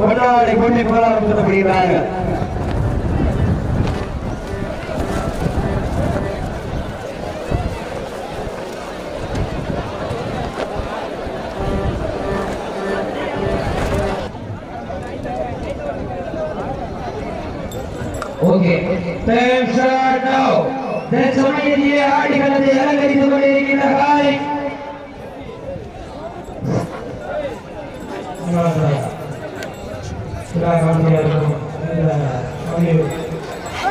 கொண்டாடி கொண்டு போராட்டம் சொல்லப்படுகிறார்கள் ஓகே டைம் ஸ்டார்ட் நவ தற்சமயத்திலே ஆடுகளத்தை அலங்கரித்துக் கொண்டிருக்கின்ற காலை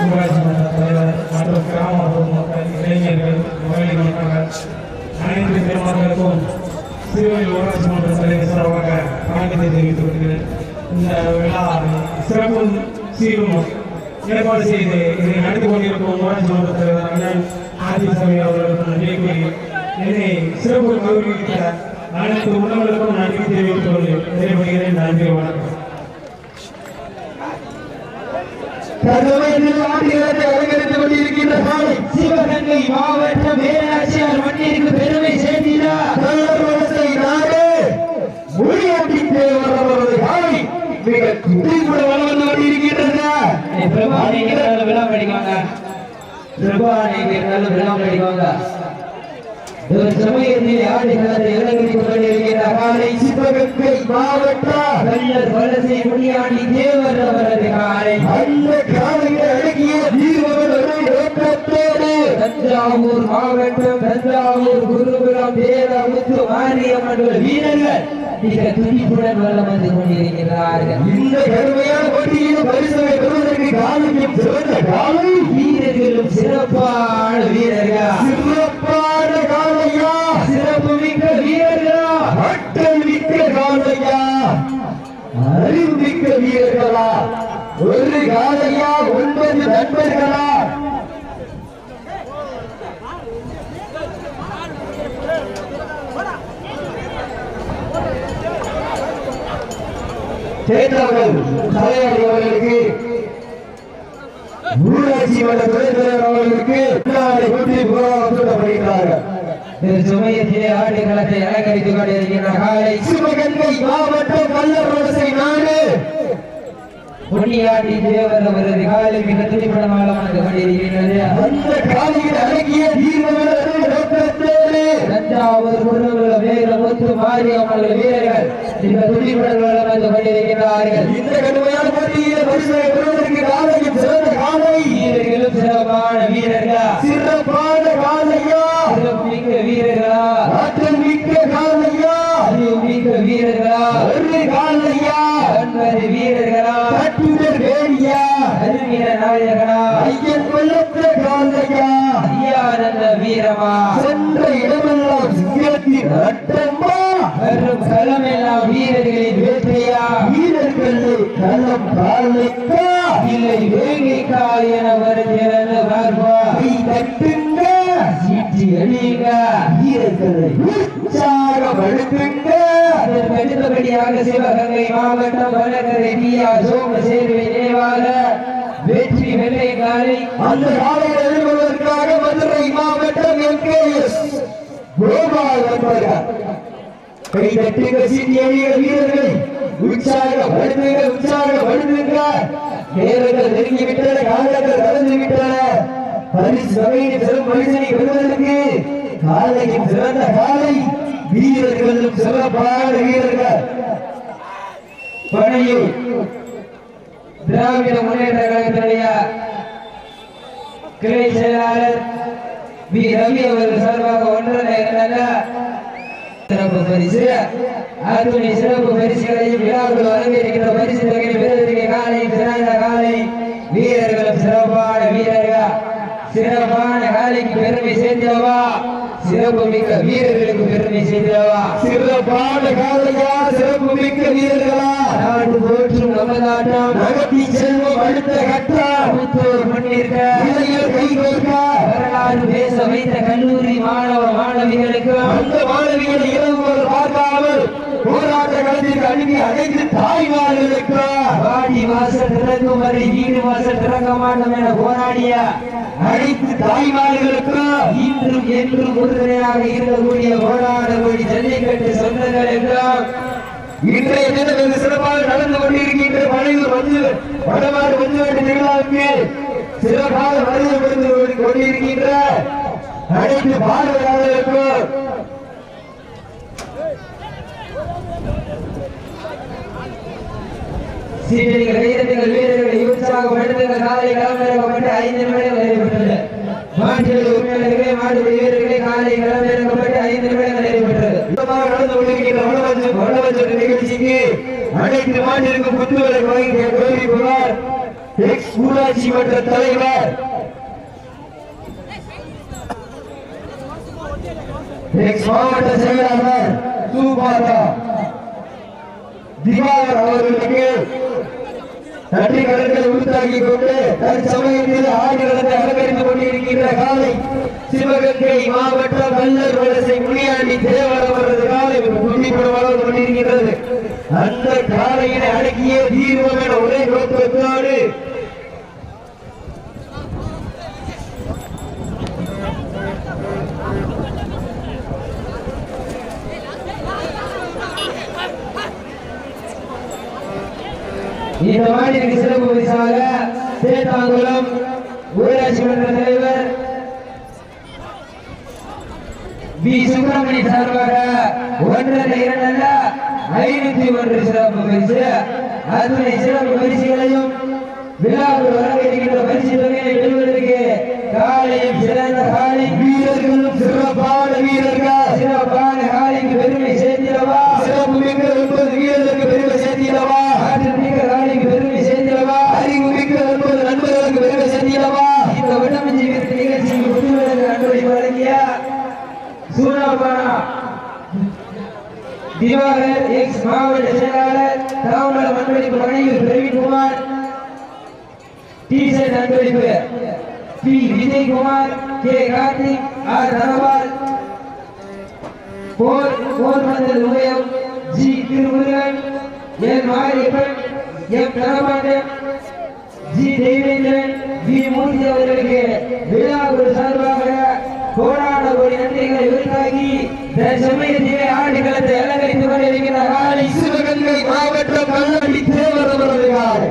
ஊராட்சி மன்ற தலைவர் மற்றும் கிராம பொதுமக்கள் இளைஞர்கள் மகளிர் மக்கள் அனைத்து பெருமக்களுக்கும் சிறுவயல் ஊராட்சி மன்ற தலைவர் சார்பாக வணக்கத்தை தெரிவித்துக் கொள்கிறேன். இந்த விழா சிறப்பு சீரும் ஏற்பாடு செய்து இதை நடத்தி கொண்டிருக்கும் ஊராட்சி மன்ற தலைவர் அண்ணன் ஆதிசாமி அவர்களுக்கு நன்றி கூறி என்னை சிறப்பு கௌரவித்த அனைத்து உணவுகளுக்கும் நன்றி தெரிவித்துக் கொள்கிறேன் நன்றி வணக்கம். தற்சமயத்தில் ஆடுகளத்தை அலங்கரித்துக் கொண்டிருக்கின்ற காலை சிவகங்கை மாவட்ட வேலாட்சியார் மண்ணிற்கு பெருமை சேர்த்தினார். கள்ளர் வலசை காலை மிக துடிப்புடன் வலம் வந்து கொண்டிருக்கின்றன. பிரபா நீங்க விழா படிக்கவாங்க பிரபா நீங்க நல்ல விழா படிக்கவாங்க ஒரு சமயத்தில் ஆடுகளத்தை அலங்கரித்துக் கொண்டிருக்கின்ற காலை சிவகங்கை மாவட்ட கள்ளர் வலசை முனியாண்டி தேவர் அவரது காலை. அந்த காலையை அடக்கிய தீர்வர்கள் நோக்கத்தோடு தஞ்சாவூர் மாவட்டம் தஞ்சாவூர் குருகுலம் தேவமுத்து மாரியம்மன் வீரர்கள் மிக துடிப்புடன் வலம் வந்து கொண்டிருக்கிறார்கள். இந்த கடுமையான போட்டியில் பரிசுகளை பெறுவதற்கு காலையும் சிறந்த காலை. வீரர்களும் சிறப்பான வீரர்கள் சிறப்பான காலையா சிறப்பு மிக்க வீரர்களா ஆற்றல் மிக்க காலையா அறிவு வீரர்களா ஒரு காலையா ஒன்பது நண்பர்களா? தேர்ந்தவர்கள் தலையாடி அவர்களுக்கு ஊராட்சி மன்ற துணைத் தலைவர் அவர்களுக்கு முன்னாடி கொண்டு சூட்டப்படுகிறார்கள் சமயத்திலே ஆடுகளத்தை அலங்கரித்துக் கொண்டிருக்கின்ற காலை சிவகங்கை மாவட்டம் கள்ளரோசை நாடு. பொன்னியாண்டி தேவர் அவரது காலை மிக துடிப்புடமாக வந்து கொண்டிருக்கின்றது. அந்த காலையில் அடங்கிய வீரர்கள் மிக துடிப்புடன் வலம் வந்து கொண்டிருக்கிறார்கள் இந்த கடுமையான போட்டியில் பரிசுகளை பெறுவதற்கு காலையும் சிறந்த காலை. வீரர்களும் சிறப்பான வீரர்களா? சிறப்பான காலையா? சிறப்புமிக்க வீரர்களா? ஆற்றல் மிக்க காலையா அறிவுமிக்க வீரர்களா? ஒரு காலையா ஒன்பது வீரர்களா? கட்டுதல் வேடியா அறிவியல நாயகனா? ஐயன் கொல்லத்த காலையா ஐயானந்த வீரமா? சென்ற இடமெல்லாம் சிங்கத்தின் அட்டம்மா? வரும் களமெல்லாம் வீரர்களின் வேட்டையா? வீரர்கள் களம் காலைக்கா இல்லை வேங்கைக்கா என வருகிறது பார்ப்பா கை தட்டுங்க சீட்டி அழியுங்க வீரர்களை உற்சாகப்படுத்துங்க அதற்கு அடுத்தபடியாக சிவகங்கை மாவட்டம் வடகரை பியா சோமசேர்வை நினைவாக வெற்றி வெள்ளைக்காரை அந்த காலையில் எதிர்கொள்வதற்காக மதுரை மாவட்டம் எம்கேஎஸ் கோபால் நண்பர்கள் கை தட்டுங்க சீட்டி அணிக வீரர்களை உற்சாகப்படுத்துங்க உற்சாகப்படுத்துங்க நேரங்கள் நெருங்கிவிட்டன காலங்கள் கடந்து விட்டன. பரிசு சபையின் சிறப்பு பரிசனை பெறுவதற்கு காலையின் சிறந்த காலை வீரர்களும் சிறப்பான வீரர்கள். பணியூர் திராவிட முன்னேற்ற கழகத்தினுடைய கிளை செயலாளர் வி. ரவி அவர்கள் சார்பாக ஒன்றரை சிறப்பு பரிசு அத்துணை சிறப்பு பரிசுகளையும் பரிசு காலை சிறந்த காலை வீரர்களும் சிறப்பான வீரர்கள். சிறப்பான காலைக்கு பெருமை சேர்ந்தவா? சிறப்பு மிக்க வீரர்களுக்கு பெருமை சேர்ந்தவா? சிறப்பான காலையா சிறப்பு மிக்க வீரர்களா? நாடு போற்றும் நமதாட்டம் நகர்த்தி செல்வம் அடுத்த கட்டம் மூத்தோர் முன்னிற்க இளைஞர் கைகோர்க்க வரலாறு பேச வைத்த கல்லூரி மாணவ மாணவிகளுக்கு. அந்த மாணவிகள் இரவு பார்க்காமல் போராட்ட களத்திற்கு அனுப்பி அனைத்து தாய்மார்களுக்கு வாடி வாசல் திறக்கும் வரை வீடு வாசல் திறக்க மாட்டோம் என போராடிய அனைத்து தாய்மார்களுக்கும் இன்றும் என்றும் உறுதுணையாக இருக்கக்கூடிய போராடக்கூடிய ஜல்லிக்கட்டு என்றால் இன்றைய தினம் வெகு சிறப்பாக நடந்து கொண்டிருக்கின்ற வடமாறு வந்து வேண்டிய திருவிழாவுக்கு சிறப்பாக வருகை கொடுத்து கொண்டிருக்கின்ற அனைத்து பார்வையாளர்களுக்கும் சீட்டடிகள் கைதட்டுங்கள் காலை களமிறக்கப்பட்டு ஐந்து நிமிடங்கள் நிறைவேற்றது மாட்டில் உரிமையாளர்களே மாட்டுப்படி வீரர்களே காலை களமிறக்கப்பட்டு ஐந்து நிமிடங்கள் நிறைவேற்றது நடந்து கொண்டிருக்கின்ற வடவஞ்ச வடவஞ்ச நிகழ்ச்சிக்கு அனைத்து மாநிலக்கும் புத்துவரை வழங்கி கௌரவிப்பவர் எக்ஸ் ஊராட்சி மன்ற தலைவர் எக்ஸ் மாவட்ட செயலாளர் சூபாதா திவாகர் அவர்களுக்கு நன்றி கடன்களை உறுத்தாக்கிக் கொண்டு தற்சமயத்தில் ஆடுகளத்தை அலங்கரித்துக் கொண்டிருக்கின்ற காலை சிவகங்கை மாவட்ட வல்லர் வலசை முனியாண்டி தேவர் அவரது காலை துண்டிப்பட வளர்ந்து கொண்டிருக்கின்றது. அந்த காலையினை அடக்கிய தீர்வம் என ஒரே நோக்கத்தோடு இந்த மாநிலக்கு சிறப்பு பரிசாக சேத்தாங்குளம் ஊராட்சி மன்ற தலைவர் பி சுப்பிரமணி சார்பாக ஒன்றரை இரண்டல்ல ஐநூத்தி ஒன்று சிறப்பு பரிசு. அத்துணை சிறப்பு பரிசுகளையும் விழாவில் வரவேற்கின்ற பரிசு தொகையை பெறுவதற்கு காலையும் சிறந்த காலை. வீரர்களும் சிறப்பான வீரர்கள்? சிறப்பான திவாகர் எக்ஸ் மாவட்ட செயலாளர் தாமர அன்பளிப்பு வழங்கிய பிரவீன்குமார் டி ஷர்ட் அன்பளிப்பு P Vijayakumar K Karthik R Dhanapal போர் போர் மந்தல் உதயம் G Thirumurugan N Mariappan M Thanapandian G Devendran V Murthy அவர்களுக்கு விழாக்குழு சார்பாக கோடான கோடி நன்றிகளை உருவாக்கி சமயத்திலே ஆண்டுகளத்தை அலங்கரித்துக் கொண்டிருக்கிற காலை சிவகங்கை மாவட்டம் கல்லடி தேவர் அவரது காலை.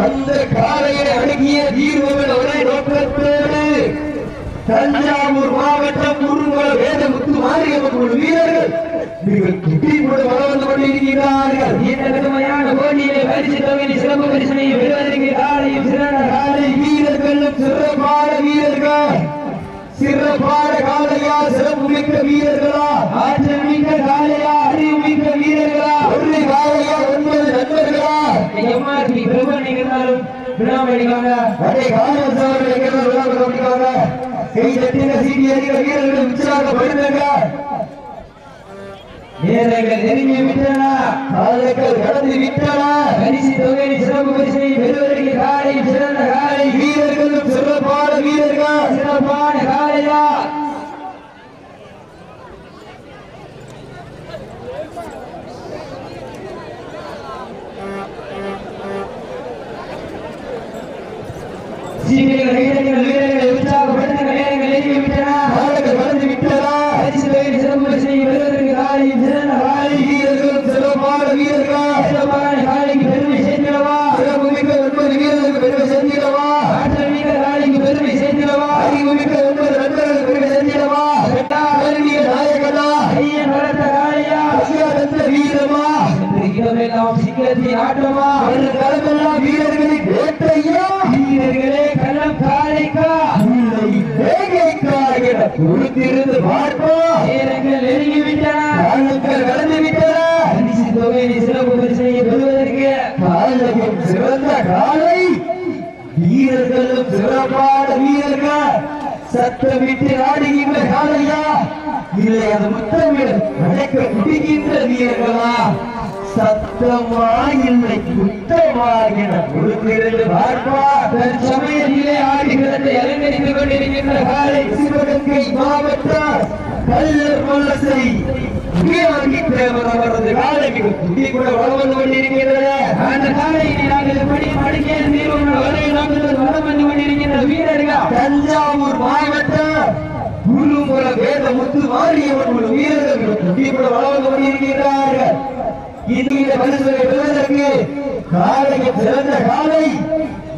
அந்த காலையை அடங்கிய தீர்வுகள் ஒரே நோக்கத்தோடு தஞ்சாவூர் மாவட்டம் குறுங்குள வேதமுத்து மாரியம்மன் குழு வீரர்கள். மிக துடிப்போடு வளம் வந்து கொண்டிருக்கிறார்கள் இந்த கடுமையான போட்டியிலே பரிசு தொகையை சிறப்பு பரிசனை பெறுவதற்கு காலையும் சிறந்த காலை வீரர்களும் சிறப்பான வீரர்கள் சிறப்பான காலையா சிறப்பு மிக்க வீரர்களா ஆற்றல் மிக்க காலையா அறிவு மிக்க வீரர்களா ஒன்று காலையா ஒன்பது நண்பர்களா எம்ஆர்பி பிரபன் இருந்தாலும் விடாமடிக்காங்க அடே காலவசவர்கள் எங்கெல்லாம் விளையாட கை தட்டின சீட்டி வீரர்கள் நெருங்கி காலங்கள் கடந்து தொகை சிறப்பு பரிசனை பெறுவதற்கு காலை சிறந்த காலை. வீரர்களும் சிறப்பான வீரர்கள்? சிறப்பான காலையா சீக்கிரம் வீரர்கள் வீரர்களை உற்சாகப்படுத்துகிற நேரங்கள் நெருங்கி விட்டன காலங்கள் கடந்து விட்டன பரிசு தொகை சிறப்பு பரிசனை பெறுவதற்கு காலை சிறந்த காலை வீரர்களும் சிறப்பான வீரர்கள் சிறப்பான காலைக்கு பெருமை சேர்க்கிறவா சிறப்பு மிக்க ஒன்பது வீரர்களுக்கு பெருமை செஞ்சிடவா ஆற்றல் மிக்க காலைக்கு பெருமை சேர்க்கிறவா அறிவு மிக்க ஒன்பது நண்பர்களுக்கு பெருமை செஞ்சிடவா கல்விய நாயகனா ஐயன் வளர்த்த காளையா ஐயா தந்த வீரமா இடமெல்லாம் சிங்கத்தின் ஆட்டமா? ஒரு காலமெல்லாம் வீரர்களின் வேட்டையா? வீரர்களே வேகைக்காக என பொறுத்திருந்து பார்ப்போம் நேரங்கள் நெருங்கி விட்டன காலங்கள் கடந்து விட்டன பரிசு தொகையை சிறப்பு பரிசனை பெறுவதற்கு. காலையும் சிறந்த காலை. வீரர்களும் சிறப்பான வீரர்கள். சத்தமிட்டு ஆடுகின்ற காலையா இல்லை அது முத்தமிழ் அழைக்க முடிகின்ற வீரர்களா? சத்தமா இல்லை குத்தமா என பொறுத்திருந்து தற்சமயத்திலே கொண்டிருக்கின்ற காலை சிவகங்கை அவரது காலை மிக துடி கூட வளம் வந்து கொண்டிருக்கிறது அந்த காலையை நாங்கள் எப்படி மடிக்கே தீர்வு வரை நாங்கள் வரம் வந்து கொண்டிருக்கின்ற வீரர்கள். தஞ்சாவூர் மாவட்டம் குருகுல வேத முத்து மாரியம்மன் வீரர்கள் துடி கூட வளம் கொண்டிருக்கிறார்கள் இந்த பரிசுகளை பெறுவதற்கு காலைக்கு சிறந்த காலை.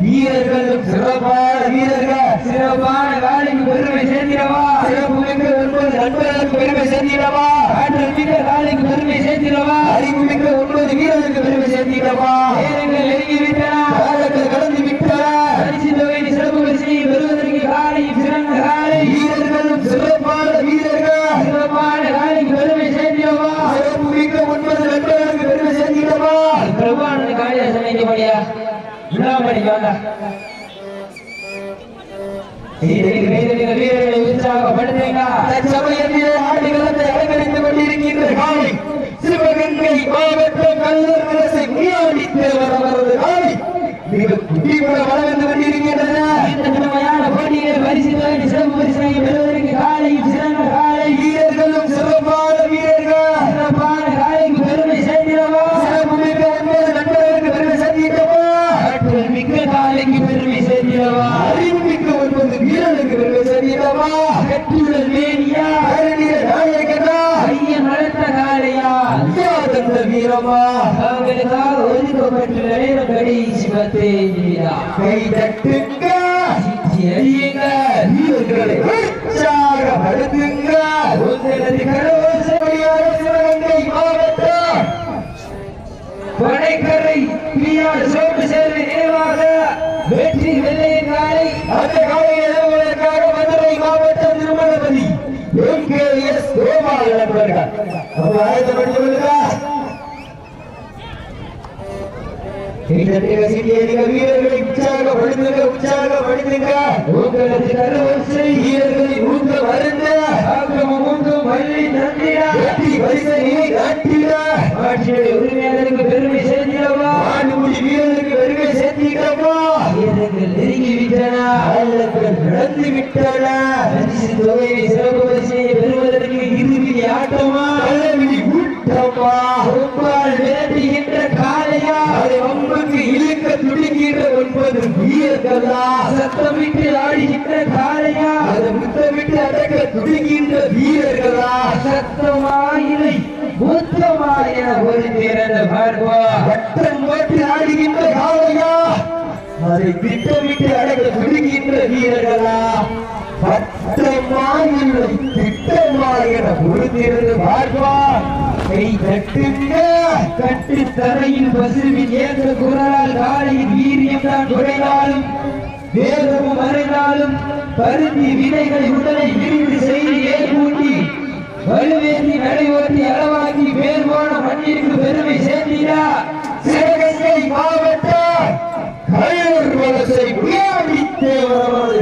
வீரர்களும் சிறப்பான வீரர்கள் சிறப்பான காலைக்கு பெருமை சேர்த்திடவா? சிறப்பு மிக்க ஒன்பது நண்பர்களுக்கு பெருமை சேர்த்திடவா? ஆற்றல் மிக்க காலைக்கு பெருமை சேர்த்திடவா? அறிவு மிக்க ஒன்பது வீரர்களுக்கு பெருமை சேர்த்திடவா? நேரங்கள் நெருங்கி விட்டன காலங்கள் கடந்து விட்டன பரிசு தொகை சிறப்பு பரிசையை பெறுவதற்கு காலை சிறந்த காலை வீரர்களும் சிறப்பான வீரர்கள் சிறப்பான காலைக்கு பெருமை சேர்த்திடவா சிறப்பு மிக்க ஒன்பது நண்பர்களுக்கு பெருமை சேர்த்திடவா பிரபுவானது காளியா சமைக்கப்படியா விழாமணிக்கு வந்தா வீரர்களை உற்சாகப்படுத்துங்க தற்சமயத்திலே ஆடுகளத்தை அலங்கரித்துக் கொண்டிருக்கின்ற காலை சிவகங்கை மாவட்ட கல்லூர் அரசை முனியாடி தேவர் அவரது காலை மிக குட்டிபட வளம் வந்து கொண்டிருக்கின்றன இந்த திறமையான போட்டியை பரிசு தொகை சிறப்பு பரிசனை பெறுவதற்கு காலை சிறந்த காலை வீரர்களும் சிறப்பான வீரர்கள் சிறப்பான காலைக்கு பெருமை சேர்த்திடவா சிறப்பு மிக்க ஒன்பது நண்பர்களுக்கு பெருமை சந்திக்கவா ஆற்றல் மிக்க காலைக்கு பெருமை சேர்த்திடவா அறிவு மிக்க ஒன்பது வீரர்களுக்கு பெருமை சந்திக்கவா கட்டுடல் மேனியா அருளிய நாயகனா ஐயன் வளர்த்த காளையா ஐயா தந்த வீரமா அவங்களுக்காக ஒதுக்கப்பட்ட நேரம் கடைசி பத்தே நிமிடம் கை தட்டுங்க எரியுங்க வீரர்களை உற்சாகப்படுத்துங்க உங்களது கரவோசை சரியான சிவகங்கை மாவட்டம் படைக்கரை பிஆர் சோப்பு சேர்வை நினைவாக வெற்றி வெள்ளையின் காலை அந்த காலையில் எழுதுவதற்காக மதுரை மாவட்டம் திருமணபதி. எம்கேஎஸ் கோபாலன் அவர்கள் அப்ப ஆயத்தப்படுத்திக் கொள்ளுங்க. வீரர்களை உற்சாகப்படுத்துங்க உற்சாகப்படுத்துங்க உங்களது கரவோசை வீரர்களை ஊக்க வருங்க. ஆக்கமும் ஊக்கம் வள்ளி தந்திரா வெற்றி பரிசனை காட்டிட ஆட்சியுடைய உரிமையாளருக்கு பெருமை சேர்த்திடவா ஆண்டுமுடி வீரருக்கு பெருமை சேர்த்திடவா வீரர்கள் நெருங்கி விட்டன அல்லங்கள் நடந்து விட்டன பரிசு தொகையை சிறப்பு பரிசையை பெறுவதற்கு இறுதி ஆட்டமா? கள்ளவிழி ஊட்டமா? ரொம்பால் விரட்டுகின்ற காளையா? அதை வம்புக்கு இழுக்க துடிக்கின்ற ஒன்பது வீரர்களா? சத்தமிட்டு ஆடுகின்ற காளையா? அதை முத்தமிட்டு அடக்க துடிக்கின்ற வீரர்களா? சத்தமா இல்லை மூத்தமா என ஒரு திறந்த பார்ப்பா. வட்டம் போட்டு ஆடுகின்ற காளையா? அதை திட்டமிட்டு அடக்க துடிக்கின்ற வீரர்களா? பட்டமா திட்டமாய் என பொறுத்திருந்து பார்ப்பார் கை தட்டுங்க. கட்டு தரையில் பசுவின் ஏற்ற குரலால் காளையின் வீரியம் தான் வேதமும் மறைந்தாலும் பருத்தி விதைகளை உடலை விரிந்து செய்து ஏற்பூட்டி வலுவேந்தி நடைவோட்டி அளவாக்கி பேர் மண்ணிற்கு பெருமை சேர்ந்தீரா சிவகங்கை கலைவர் வலசை உயர்த்தி தேவரவரது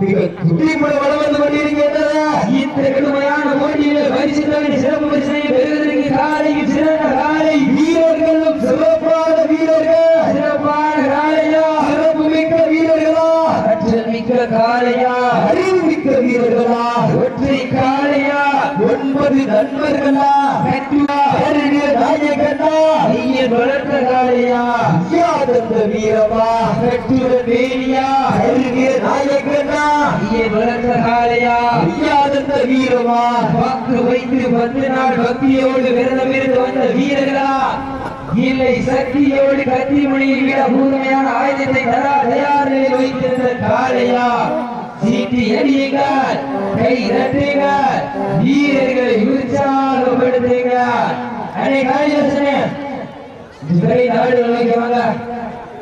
மிக துடிமுறை வளம் வந்து கொண்டிருக்கின்றன இந்த கடுமையான போட்டியில பரிசு தொகை சிறப்பு பரிசனை பெறுவதற்கு காலையில் சிறந்த காலை வீரர்களும் சிறப்பான வீரர்கள் சிறப்பான காலையா சிறப்பு மிக்க வீரர்களா ஆற்றல் மிக்க காலையா அறிவு மிக்க வீரர்களா ஒற்றை காலையா ஒன்பது நண்பர்களா அருகிய நாயகனா ஐயன் வளர்த்த காலையா ஐயா தந்த வீரமா? கட்டுர வேலியா அருகிய நாயகனா? ஐயன் வளர்த்த காலையா ஐயா தந்த வீரமா? வாக்கு வைத்து பத்து நாள் பக்தியோடு விரதம் இருந்து வந்த வீரர்களா? இல்லை சக்தியோடு கத்திமணியில் விட கூர்மையான ஆயுதத்தை தரா தயார் நிலையில் வைத்திருந்த காளையா? சீட்டி அடியுங்கள் கை தட்டுங்கள் வீரர்களை உற்சாகப்படுத்துங்க அடே காளிதாசனே இதுவரை நாடுகள் வைக்கவாங்க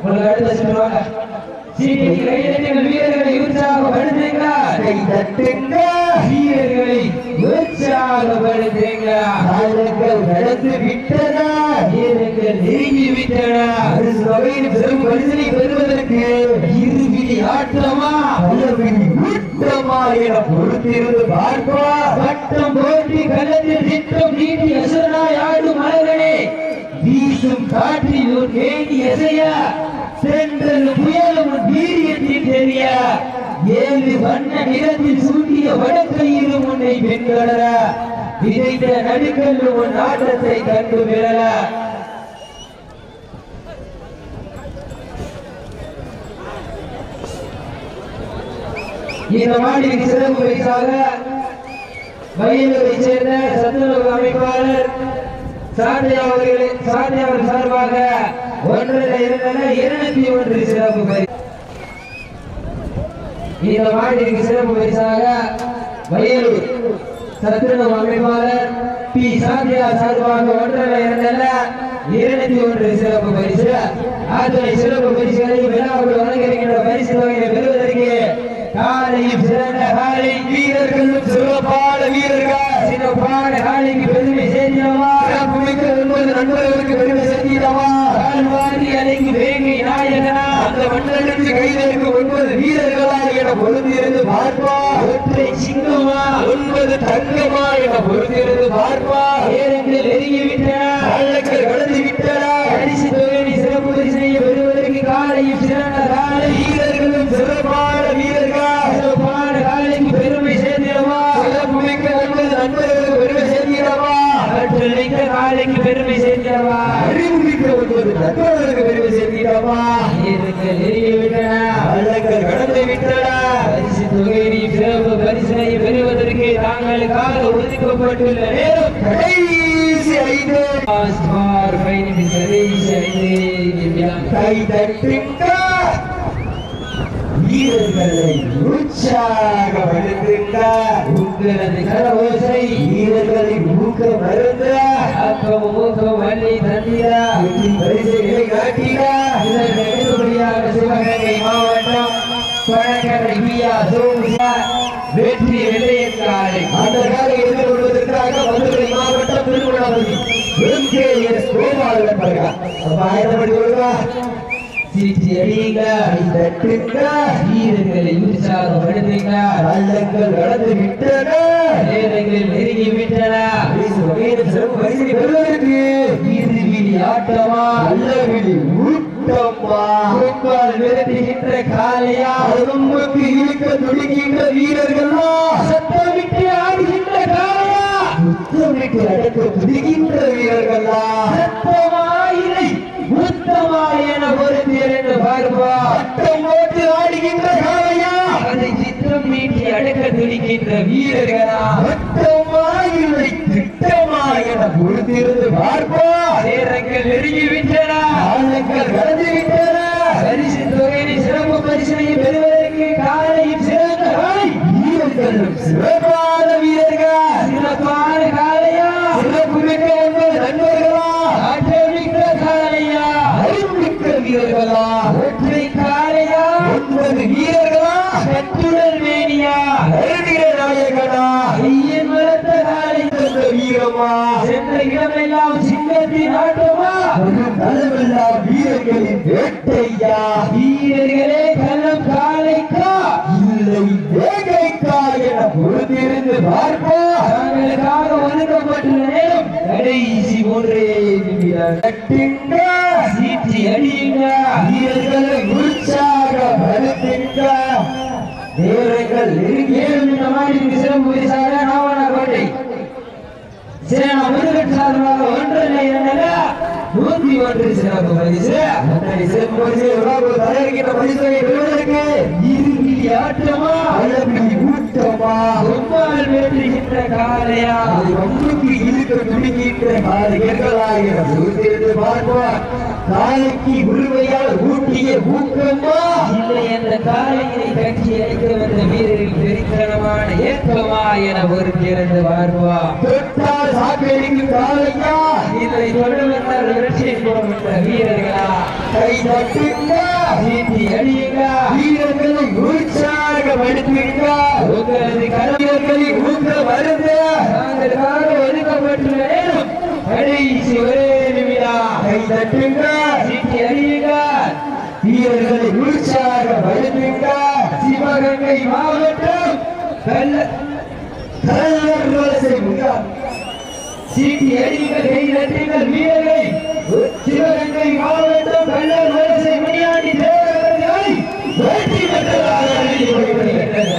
உங்களுக்கு அடுத்த சொல்லுவாங்க சீட்டி கை தட்டுங்கள் வீரர்களை உற்சாகப்படுத்துங்க கை தட்டுங்க. வீரர்களை உற்சாகப்படுத்துங்க காலங்கள் நடந்து விட்டன. வீரர்கள் நெருங்கி விட்டன. பரிசு வகையில் பெரும் பரிசனை பெறுவதற்கு இருவிழி ஆட்டமா பலவிழி ஊட்டமா என பொறுத்திருந்து பார்ப்பா வட்டம் போட்டி கலத்தில் திட்டம் நீட்டி அசுரனாய் ஆடும் மலர்களே. வீசும் காற்றில் ஒரு வேண்டி எசையா சென்றல் புயலும் வீரியத்தில் தெரிய? ஏழு வண்ண நிறத்தில் சூட்டிய வடக்கையிலும் உன்னை பெண்கள விதைத்த நடுக்கல் உன் ஆட்டத்தை கண்டு விரல இந்த மாநில சிறப்பு பரிசாக வயலூரை சேர்ந்த சத்துணவு அமைப்பாளர் சாந்தியா அவர்களே அவர் சார்பாக ஒன்றில் இருந்தன இருநூத்தி ஒன்று சிறப்பு பரிசு. இந்த மாட்டிற்கு சிறப்பு பரிசாக வயலூர் சத்துணவு அமைப்பாளர் பி. சாந்தியா சார்பாக ஒன்றரை இருநூத்தி ஒன்று சிறப்பு பரிசு. அத்தனை சிறப்பு பரிசுகளை விழாவில் வழங்கியிருக்கின்ற பரிசு தொகையை பெறுவதற்கு காலையும் சிறந்த காலை வீரர்களும் சிறப்பான வீரர்கள் சிறப்பான காலைக்கு பெருமை சேர்ந்தவா சிறப்புமிக்க ஒன்பது நண்பர்களுக்கு பெருமை சேர்க்கிறவா கால்வாரி அலைக்கு வேங்கை நாயகனா அந்த மண்டலத்துக்கு கைதேர்க்கு ஒன்பது வீரர்களா என பொருந்திருந்து பார்ப்பா. ஒற்றை சிங்கமா ஒன்பது தங்கமா என பொருந்திருந்து பார்ப்பா. நேரங்கள் நெருங்கி விட்டன பள்ளக்கள் கடந்து விட்டனா பரிசு தொகையை சிறப்பு பரிசனை பெறுவதற்கு காலையும் சிறந்த காலை. வீரர்களும் சிறப்பான வீரர்கள். சிறப்பான காலைக்கு பெருமை சேர்ந்திடவா. சிறப்புமிக்க ஒன்பது நண்பர்களுக்கு மிக்க காலைக்கு பெருமை சேர்ந்திடவா அறிவுமிக்க ஒன்பது நண்பர்களுக்கு பெருமை சேர்க்கிறவா? நேரங்கள் நெருங்கி விட்டன? பள்ளக்கள் கடந்து விட்டனா பரிசு தொகையை சிறப்பு பரிசனை பெறுவதற்கு தாங்களுக்காக ஒதுக்கப்பட்டுள்ள நேரம். கடைசி ஐந்து. பாஸ்பார் பயணி கடைசி ஐந்து. நிமிடம். கை தட்டுங்க வீரர்களை உற்சாகப்படுத்துங்க உங்களது கரவோசை வீரர்களை ஊக்க மருந்த ஆக்கம் மூக்கம் வள்ளி தந்திரா பரிசுகளை காட்டினா இதற்கு அடுத்தபடியாக சிவகங்கை மாவட்டம் பழக்கரை பியா சோமுசா வெற்றி வெள்ளையங்காலை அந்த காலை எதிர்கொள்வதற்காக மதுரை மாவட்டம் திருமணாவதி எம்கேஎஸ் கோபாலன் வருகா அப்ப ஆயிரப்படி வருவா சீட்டி அடியுங்க கை தட்டுங்க வீரர்களை உற்சாகப்படுத்துங்க பள்ளங்கள் கடந்து விட்டன நேரங்கள் நெருங்கி விட்டன பரிசு சிறப்பு பரிசினை பெறுவதற்கு இறுதி ஆட்டமா? நல்லவிழி ஊட்டம்மா பொங்கல் விரட்டுகின்ற காளையா? அரும்புக்கு இழுக்க துடிக்கின்ற வீரர்களா? சத்தமிட்டு ஆடுகின்ற காளையா? முத்தமிட்டு அடக்க துடிக்கின்ற வீரர்களா? சத்தமா இல்லை உத்தமா என பொறுத்தீர் என்று பார்ப்பா அட்டம் போட்டு ஆடுகின்ற காளையா அதை சித்திரம் நீட்டி அடக்க துடிக்கின்ற வீரர்களா? இல்லை திட்டமா என பொறுத்திருந்து பார்ப்பா நேரங்கள் நெருங்கி விட்டன. ஆளுங்கள் கடந்து விட்டன. பரிசு தொகையை சிறப்பு பரிசனை பெறுவதற்கு காலையில் சிறந்த வீரர்களும் சிறப்பான வீரர்கள். சிறப்பான ஆட்டமா ஒரு களமெல்லாம் வீரர்களின் வேட்டையா? வீரர்களே களம் காளைக்கா? இல்லை வேகைக்கா என பொறுத்திருந்து பார்ப்பா தாங்களுக்காக ஒதுக்கப்பட்டுள்ள நேரம் கடைசி மூன்றே நிமிடம். கட்டுங்க. சீட்டி அடியுங்க. வீரர்களை உற்சாகப்படுத்துங்க நேரங்கள் நெருங்கி ஏழு இந்த மாதிரி சிறப்பு பரிசாக நாவனக்கோட்டை சேனா முருகன் சார்பாக ஒன்றரை இரண்டல நூத்தி ஒன்று சிறப்பு பரிசு. அத்தனை சிறப்பு பரிசை. உலக தலைவர்கின்ற பரிசுகளை பெறுவதற்கு இறுதி ஆட்டமா? அளவிலி ஊட்டமா? உம்மால் வெற்றுகின்ற காலையா? அது ஒன்றுக்கு இழுக்க துடிக்கின்ற காலையர்களாக பொறுத்திருந்து பார்ப்போம். காலைக்கு உரிமையால் ஊட்டிய ஊக்கமா? இல்லை என்ற காலையை கட்சி அழைக்க வந்த வீரரின் பெருத்தனமான ஏக்கமா என பொறுத்திருந்து பார்ப்பா தொட்டால் சாக்கடிக்கும் காலையா? இதை தொடர்ந்து வெற்றியை போடப்பட்ட வீரர்களா? கை தட்டுங்க. சீட்டி அடியுங்க. வீரர்களை உற்சாகப்படுத்துங்க உங்களது கடமை வீரர்களை ஊக்க வருது நாங்களுக்காக ஒதுக்கப்பட்டுள்ள கடைசி ஒரே நிமிடம். கை தட்டுங்க சீட்டி அடியுங்க வீரர்களை உற்சாகப்படுத்துங்க சிவகங்கை மாவட்டம் சீட்டி அடியுங்கள் கை தட்டுங்கள் வீரர்களை. சிவகங்கை மாவட்டம் வெள்ளர் வரிசை மணியாண்டி தேவர்களை வெற்றி பெற்றதாக சிவகங்கை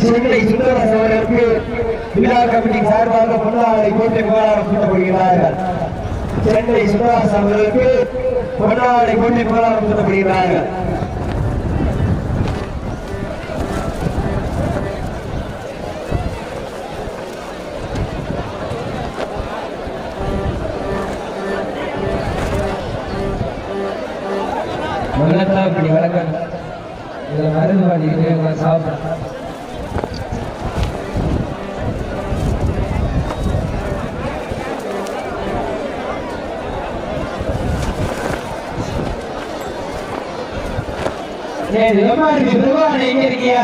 சென்னை சுந்தரசு அவர்களுக்கு விழா கமிட்டி சார்பாக பொன்னாளை கோட்டை புகழாரம் சூட்டப்படுகிறார்கள் சென்னை சுதாஸ் அவர்களுக்கு பொன்னாடை கோட்டை புகழாரம் சூட்டப்படுகிறார்கள் இப்படி வளர்க்கணும் இதுல மருந்து வாங்கிட்டு சாப்பிட ஏய், எம்மா இருக்கு, பிரபாகரன் எங்க இருக்கியா?